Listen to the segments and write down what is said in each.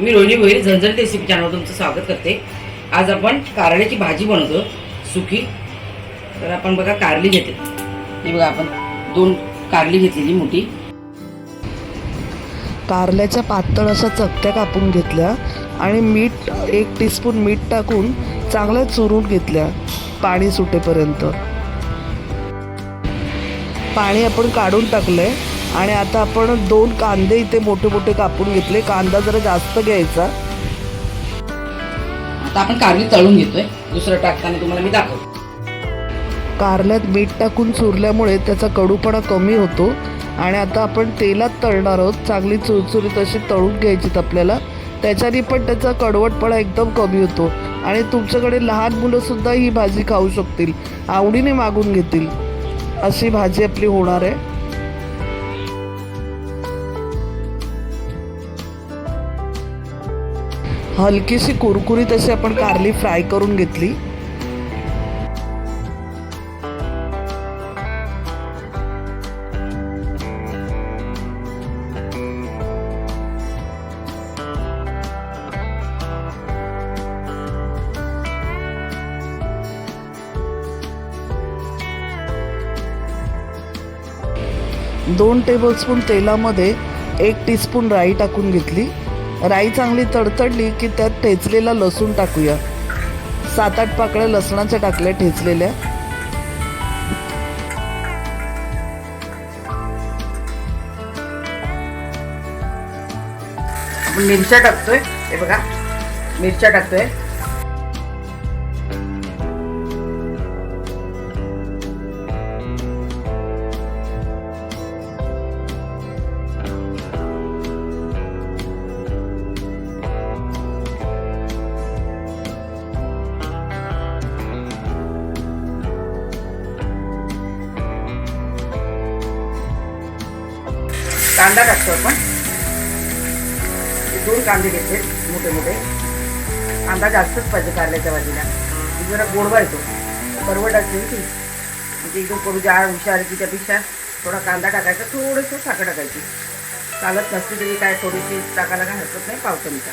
मी Rohini Bhoir Jhanjhan recipe चॅनलवर तुमचं स्वागत करते. आज आपण कारल्याची भाजी बनवतो सुकी. तर आपण बघा कारली घेते ही बघा आपण दोन कारली घेतलेली मोठी. कारल्याच्या पातळ अशा चकत्या कापून घेतल्या आणि मीठ एक टीस्पून मीठ टाकून चांगल्या चुरून घेतल्या पाणी सुटेपर्यंत. पाणी आपण काढून टाकलं आहे आणि आता आपण दोन कांदे इथे मोठे मोठे कापून घेतले. कांदा जरा जास्त घ्यायचा. आता आपण कारली तळून घेतोय. दुसरं टाकताना तुम्हाला मी दाखवतो. कारल्यात मीठ टाकून चुरल्यामुळे त्याचा कडूपणा कमी होतो. आणि आता आपण तेलात तळणार आहोत. चांगली चुरचुरीत अशी तळून घ्यायचीत आपल्याला. त्याच्याने पण त्याचा कडवटपणा एकदम कमी होतो. आणि तुमच्याकडे लहान मुलंसुद्धा ही भाजी खाऊ शकतील. आवडीने मागून घेतील. अशी भाजी आपली होणार आहे. हलकीशी कुरकुरीत अशी आपण कारली फ्राय करून घेतली. दोन टेबलस्पून तेलामध्ये एक टीस्पून राई टाकून घेतली. राई चांगली तडतडली की त्यात ठेचलेला लसूण टाकूया. सात आठ पाकळ्या लसणाच्या टाकल्या ठेचलेल्या. मिरच्या टाकतोय. हे बघा. मिरच्या टाकतोय. कांदा टाकतो आपण. हे दोन कांदे घेतले मोठे मोठे. कांदा जास्तच पाहिजे कारल्याच्या भाजीला जरा गोडवा येतो परवड असेल ती. म्हणजे एकदम करू जाळ हुशार की त्यापेक्षा थोडा कांदा टाकायचा थोडंसं साखर टाकायची. चालत नसली तरी काय थोडीशी टाकायला काय हरकत नाही पावसाळीचा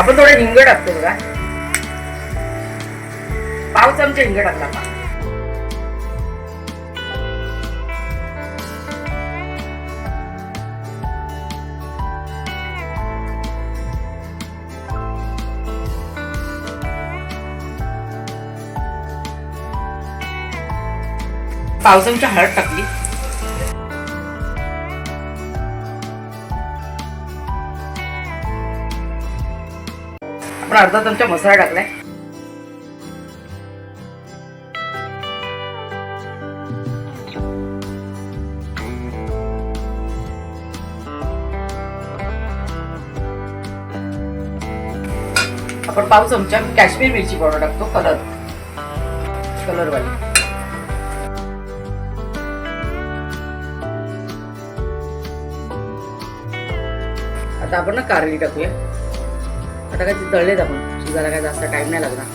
आपण थोडं हिंग टाकतो बघा. पाव आमच्या हिंग टाकला आपण पाव चमचा हळद टाकली. आपण अर्धा चमचा मसाला टाकलाय. आपण पाव चमचा काश्मीर मिरची पावडर टाकतो कलर. कलर वाली आता आपण ना कारली टाकूया. आता काय ते तळलेत आपण. शिजायला काय जास्त टाइम नाही लागणार.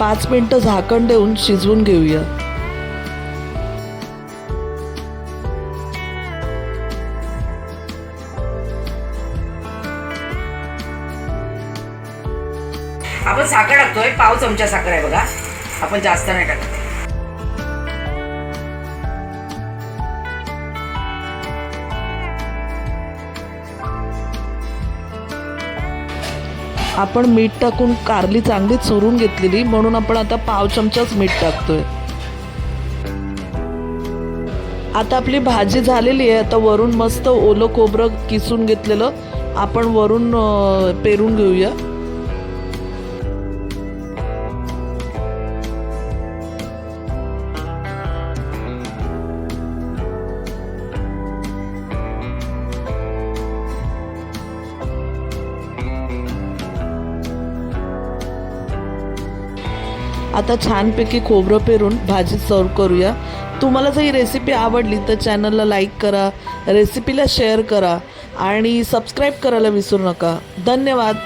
पाच मिनटं झाकण देऊन शिजवून घेऊया. आपण साखर टाकतोय पाव चमचा साखर आहे बघा. आपण जास्त नाही टाकत. आपण मीठ टाकून कारली चांगली चुरून घेतलेली म्हणून आपण आता पाव चमचाच मीठ टाकतोय. आता आपली भाजी झालेली आहे. आता वरून मस्त ओलं खोबरं किसून घेतलेलं. आपण वरून पेरून घेऊया. आता छानपैकी खोबरं पेरून भाजी सर्व करूया. तुम्हाला जर ही रेसिपी आवडली तर चॅनलला लाईक करा रेसिपीला शेअर करा आणि सबस्क्राईब करायला विसरू नका. धन्यवाद.